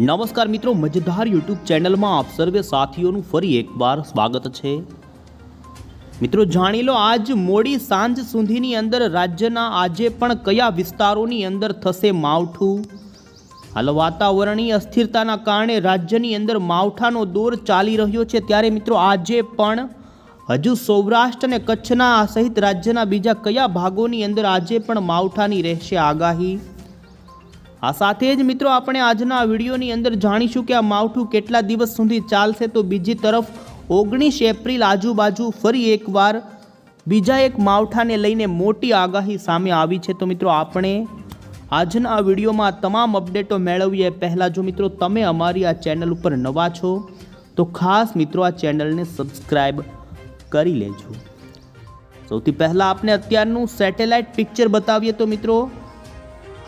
નમસ્કાર મિત્રો, મજેદાર યુટ્યુબ ચેનલમાં આપ સર્વે સાથીઓનું ફરી એકવાર સ્વાગત છે. મિત્રો, જાણી લો આજ મોડી સાંજ સુધીની અંદર રાજ્યના આજે પણ કયા વિસ્તારોની અંદર થશે માવઠું? હાલ વાતાવરણીય અસ્થિરતાના કારણે રાજ્યની અંદર માવઠાનો દોર ચાલી રહ્યો છે. ત્યારે મિત્રો, આજે પણ હજુ સૌરાષ્ટ્ર અને કચ્છના સહિત રાજ્યના બીજા કયા ભાગોની અંદર આજે પણ માવઠાની રહેશે આગાહી? આ સાથે જ મિત્રો આપણે આજના વિડીયોની અંદર જાણીશું કે આ માવઠું કેટલા દિવસ સુધી ચાલશે. તો બીજી તરફ ઓગણીસ એપ્રિલ આજુબાજુ ફરી એકવાર બીજા એક માવઠાને લઈને મોટી આગાહી સામે આવી છે. તો મિત્રો આપણે આજના વિડીયોમાં તમામ અપડેટો મેળવીએ. પહેલાં જો મિત્રો તમે અમારી આ ચેનલ ઉપર નવા છો, તો ખાસ મિત્રો આ ચેનલને સબસ્ક્રાઈબ કરી લેજો. સૌથી પહેલાં આપણે અત્યારનું સેટેલાઇટ પિક્ચર બતાવીએ તો મિત્રો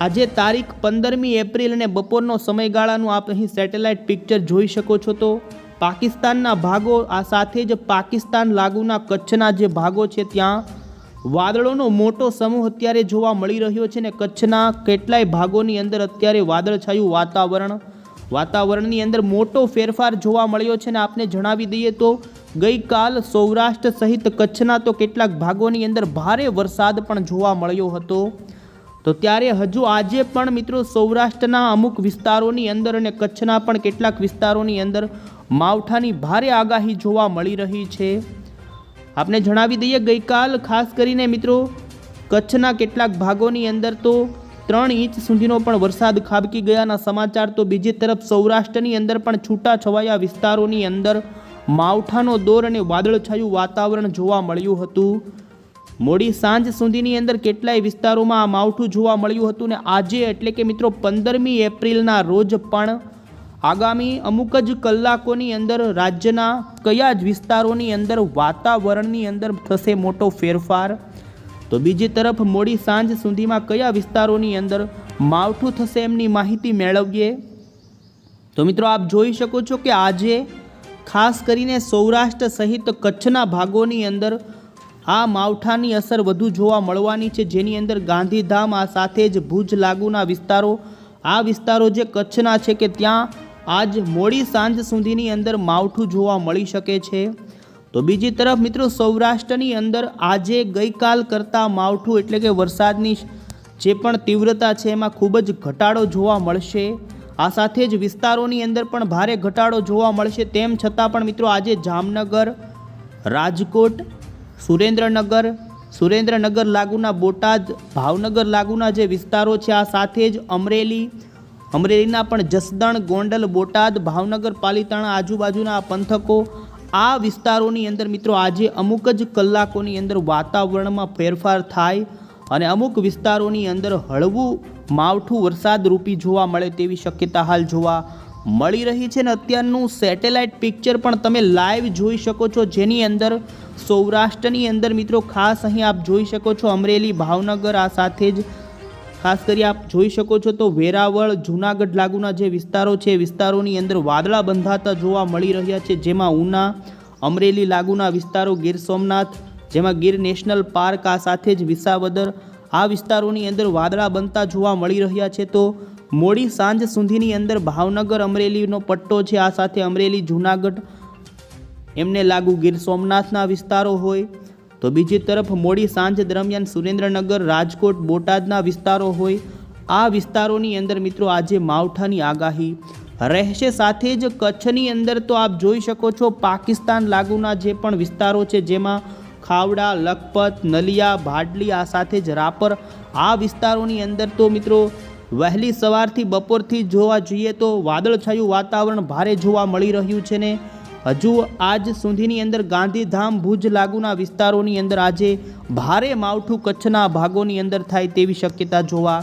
આજે તારીખ પંદરમી એપ્રિલ અને બપોરનો સમયગાળાનું આપ અહીં સેટેલાઇટ પિક્ચર જોઈ શકો છો તો પાકિસ્તાનના ભાગો આ સાથે જ પાકિસ્તાન લાગુના કચ્છના જે ભાગો છે ત્યાં વાદળોનો મોટો સમૂહ અત્યારે જોવા મળી રહ્યો છે ને કચ્છના કેટલાય ભાગોની અંદર અત્યારે વાદળછાયું વાતાવરણ, વાતાવરણની અંદર મોટો ફેરફાર જોવા મળ્યો છે ને આપને જણાવી દઈએ તો ગઈકાલ સૌરાષ્ટ્ર સહિત કચ્છના તો કેટલાક ભાગોની અંદર ભારે વરસાદ પણ જોવા મળ્યો હતો. તો ત્યારે હજુ આજે પણ મિત્રો સૌરાષ્ટ્રના અમુક વિસ્તારોની અંદર અને કચ્છના પણ કેટલાક વિસ્તારોની અંદર માવઠાની ભારે આગાહી જોવા મળી રહી છે. આપને જણાવી દઈએ, ગઈકાલ ખાસ કરીને મિત્રો કચ્છના કેટલાક ભાગોની અંદર તો ત્રણ ઇંચ સુધીનો પણ વરસાદ ખાબકી ગયાના સમાચાર તો બીજી તરફ સૌરાષ્ટ્રની અંદર પણ છૂટા છવાયા વિસ્તારોની અંદર માવઠાનો દોર અને વાદળછાયું વાતાવરણ જોવા મળ્યું હતું. મોડી સાંજ સુધીની અંદર કેટલાય વિસ્તારોમાં આ માવઠું જોવા મળ્યું હતું ને આજે એટલે કે મિત્રો પંદરમી એપ્રિલના રોજ પણ આગામી અમુક જ કલાકોની અંદર રાજ્યના કયા જ વિસ્તારોની અંદર વાતાવરણની અંદર થશે મોટો ફેરફાર? તો બીજી તરફ મોડી સાંજ સુધીમાં કયા વિસ્તારોની અંદર માવઠું થશે એમની માહિતી મેળવીએ. તો મિત્રો આપ જોઈ શકો છો કે આજે ખાસ કરીને સૌરાષ્ટ્ર સહિત કચ્છના ભાગોની અંદર આ માવઠાની અસર વધુ જોવા મળવાની છે, જેની અંદર ગાંધીધામ આ સાથે જ ભુજ લાગુના વિસ્તારો, આ વિસ્તારો જે કચ્છના છે કે ત્યાં આજ મોડી સાંજ સુધીની અંદર માવઠું જોવા મળી શકે છે. તો બીજી તરફ મિત્રો સૌરાષ્ટ્રની અંદર આજે ગઈકાલ કરતાં માવઠું એટલે કે વરસાદની જે પણ તીવ્રતા છે એમાં ખૂબ જ ઘટાડો જોવા મળશે. આ સાથે જ વિસ્તારોની અંદર પણ ભારે ઘટાડો જોવા મળશે. તેમ છતાં પણ મિત્રો આજે જામનગર, રાજકોટ સુરેન્દ્રનગર સુરેન્દ્રનગર લાગુના બોટાદ, ભાવનગર લાગુના જે વિસ્તારો છે, આ સાથે જ અમરેલી, અમરેલીના પણ જસદણ, ગોંડલ, બોટાદ, ભાવનગર, પાલીતાણા આજુબાજુના પંથકો, આ વિસ્તારોની અંદર મિત્રો આજે અમુક જ કલાકોની અંદર વાતાવરણમાં ફેરફાર થાય અને અમુક વિસ્તારોની અંદર હળવું, માવઠું વરસાદ રૂપી જોવા મળે તેવી શક્યતા હાલ જોવા મળી રહી છે ને અત્યારનું સેટેલાઇટ પિક્ચર પણ તમે લાઈવ જોઈ શકો છો. જેની અંદર સૌરાષ્ટ્રની અંદર મિત્રો ખાસ અહીં આપ જોઈ શકો છો અમરેલી, ભાવનગર આ સાથે જ. ખાસ કરી આપ જોઈ શકો છો તો વેરાવળ, જૂનાગઢ લાગુના જે વિસ્તારો છે વિસ્તારોની અંદર વાદળા બંધાતા જોવા મળી રહ્યા છે. જેમાં ઉના, અમરેલી લાગુના વિસ્તારો, ગીર સોમનાથ, જેમાં ગીર નેશનલ પાર્ક આ સાથે જ વિસાવદર. આ વિસ્તારોની અંદર વાદળા બનતા જોવા મળી રહ્યા છે તો મોડી સાંજ સુધીની અંદર ભાવનગર અમરેલીનો પટ્ટો છે. આ સાથે અમરેલી, જૂનાગઢ એમને લાગુ ગીર સોમનાથના વિસ્તારો હોય તો બીજી તરફ મોડી સાંજ દરમિયાન સુરેન્દ્રનગર, રાજકોટ, બોટાદના વિસ્તારો હોય. આ વિસ્તારોની અંદર મિત્રો આજે માવઠાની આગાહી. રહેશે સાથે જ કચ્છની અંદર તો આપ જોઈ શકો છો પાકિસ્તાન લાગુના જે પણ વિસ્તારો છે જેમાં ખાવડા, લખપત, નલિયા, ભાડલી આ સાથે જ રાપર આ વિસ્તારોની અંદર તો મિત્રો વહેલી સવારથી બપોરથી જોવા જોઈએ તો વાદળછાયું વાતાવરણ ભારે જોવા મળી રહ્યું છે ને હજુ આજ સુધીની અંદર ગાંધીધામ ભુજ લાગુના વિસ્તારોની અંદર આજે ભારે માવઠું કચ્છના ભાગોની અંદર થાય તેવી શક્યતા જોવા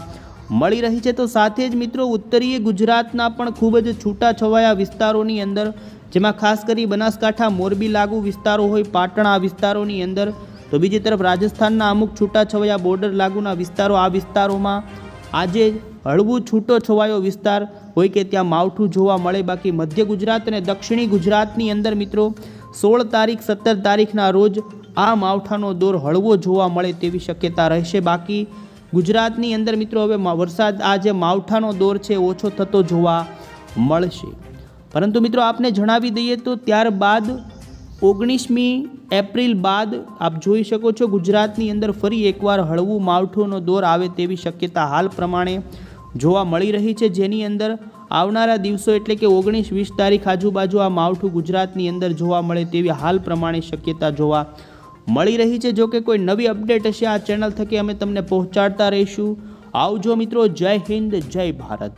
મળી રહી છે. તો સાથે જ મિત્રો ઉત્તરીય ગુજરાતના પણ ખૂબ જ છૂટાછવાયા વિસ્તારોની અંદર, જેમાં ખાસ કરી બનાસકાંઠા, મોરબી લાગુ વિસ્તારો હોય, પાટણ વિસ્તારોની અંદર, તો બીજી તરફ રાજસ્થાનના અમુક છૂટાછવાયા બોર્ડર લાગુના વિસ્તારો આ વિસ્તારોમાં આજે હળવું છૂટો છવાયો વિસ્તાર હોય કે ત્યાં માવઠું જોવા મળે, બાકી મધ્ય ગુજરાત અને દક્ષિણી ગુજરાતની અંદર મિત્રો, સોળ તારીખ, સત્તર તારીખના રોજ આ માવઠાનો દોર હળવો જોવા મળે તેવી શક્યતા રહેશે. બાકી ગુજરાતની અંદર મિત્રો, હવે વરસાદ આ જે માવઠાનો દોર છે, ઓછો થતો જોવા મળશે. પરંતુ મિત્રો, આપને જણાવી દઈએ તો ત્યારબાદ ઓગણીસમી એપ્રિલ બાદ આપ જોઈ શકો છો ગુજરાતની અંદર ફરી એકવાર હળવું માવઠુંનો દોર આવે તેવી શક્યતા હાલ પ્રમાણે જોવા મળી રહી છે. જેની અંદર આવનારા દિવસો એટલે કે ઓગણીસ વીસ તારીખ આજુબાજુ આ માવઠું ગુજરાતની અંદર જોવા મળે તેવી હાલ પ્રમાણે શક્યતા જોવા મળી રહી છે. જો કે કોઈ નવી અપડેટ હશે આ ચેનલ થકી અમે તમને પહોંચાડતા રહીશું. આવજો મિત્રો, જય હિન્દ, જય ભારત.